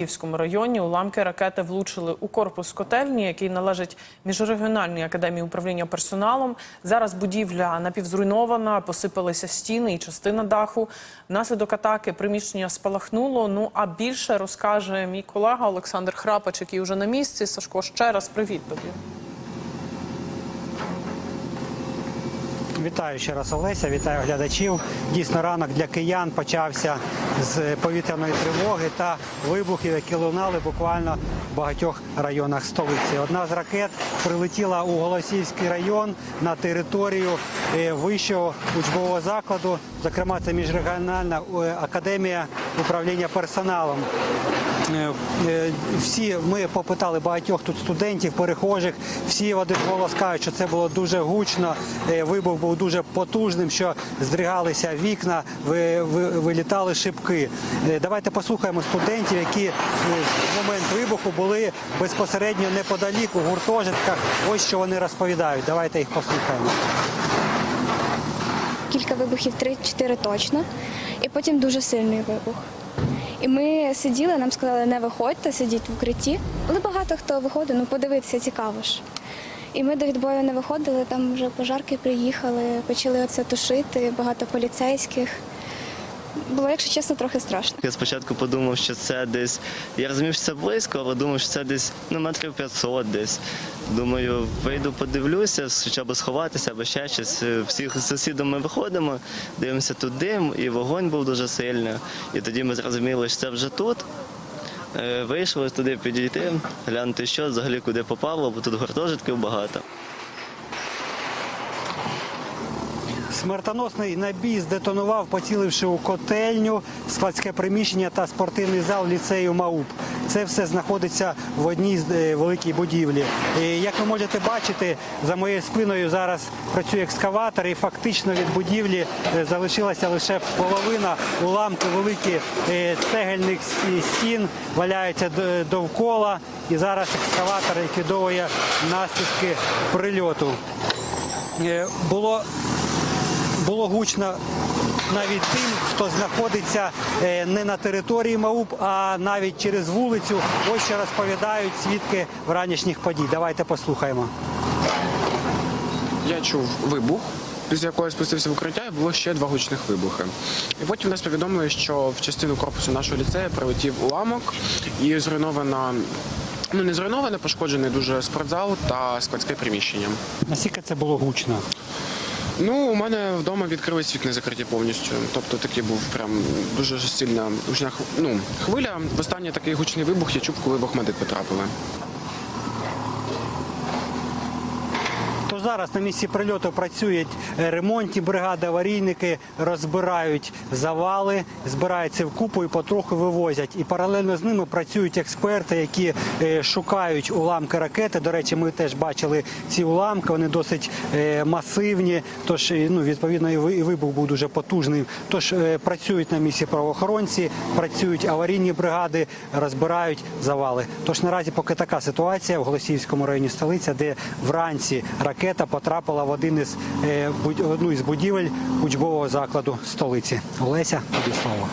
Київському районі уламки ракети влучили у корпус котельні, який належить міжрегіональній академії управління персоналом. Зараз будівля напівзруйнована, посипалися стіни і частина даху. Внаслідок атаки приміщення спалахнуло. Ну а більше розкаже мій колега Олександр Храпач, який вже на місці. Сашко, ще раз привіт тобі. Вітаю ще раз Олеся, вітаю глядачів. Дійсно, ранок для киян почався з повітряної тривоги та вибухів, які лунали буквально в багатьох районах столиці. Одна з ракет прилетіла у Голосіївський район на територію е, вищого учбового закладу. Зокрема, це міжрегіональна е, академія управління персоналом. Е, е, Всі ми попитали багатьох тут студентів, перехожих. Всі в один голос кажуть, що це було дуже гучно. е, Вибух був дуже потужним, що здригалися вікна, ви- ви- вилітали шибки. Давайте послухаємо студентів, які в момент вибуху були безпосередньо неподалік у гуртожитках. Ось що вони розповідають. Давайте їх послухаємо. Кілька вибухів, 3-4 точно, і потім дуже сильний вибух. І ми сиділи, нам сказали, не виходьте, сидіть в укритті. Але багато хто виходить, ну подивитися цікаво ж. І ми до відбою не виходили, там вже пожарки приїхали, почали оце тушити, багато поліцейських. Було, якщо чесно, трохи страшно. Я спочатку подумав, що це десь. Я розумів, що це близько, але думав, що це десь ну, метрів 500 десь. Думаю, вийду, подивлюся, хоча б сховатися, або ще щось. Всіх з сусідом ми виходимо, дивимося тут дим, і вогонь був дуже сильний. І тоді ми зрозуміли, що це вже тут. Е, Вийшли туди підійти, глянути, що взагалі куди попало, бо тут гуртожитків багато. Смертоносний набій здетонував, поціливши у котельню, складське приміщення та спортивний зал ліцею МАУП. Це все знаходиться в одній е, великій будівлі. І, Як ви можете бачити, за моєю спиною зараз працює екскаватор, і фактично від будівлі е, залишилася лише половина уламки великі е, цегельних стін валяються довкола. І зараз екскаватор ліквідовує наслідки прильоту. Е, Було було гучно навіть тим, хто знаходиться е, не на території МАУП, а навіть через вулицю. Ось що розповідають свідки вранішніх подій. Давайте послухаємо. Я чув вибух, після якого я спустився в укриття, і було ще два гучних вибухи. І потім нас повідомили, що в частину корпусу нашого ліцею прилетів уламок і зруйнована. Ну, не зруйноване, пошкоджений дуже спортзал та складське приміщення. Наскільки це було гучно? Ну, у мене вдома відкрились вікна закриті повністю. Тобто такий був прям дуже сильна гучна ну, хвиля. Останній такий гучний вибух я чув, коли в потрапили. Тож зараз на місці прильоту працюють е, ремонтні бригади, аварійники розбирають завали, збираються в купу і потроху вивозять. І паралельно з ними працюють експерти, які е, шукають уламки ракети. До речі, ми теж бачили ці уламки. Вони досить е, масивні. Тож ну відповідно і ви- вибух був дуже потужний. Тож працюють на місці правоохоронці, працюють аварійні бригади, розбирають завали. Тож наразі поки така ситуація в Голосіївському районі столиця, де вранці ракета потрапила в один із е, одну із будівель учбового закладу столиці. Олеся, тобі слово.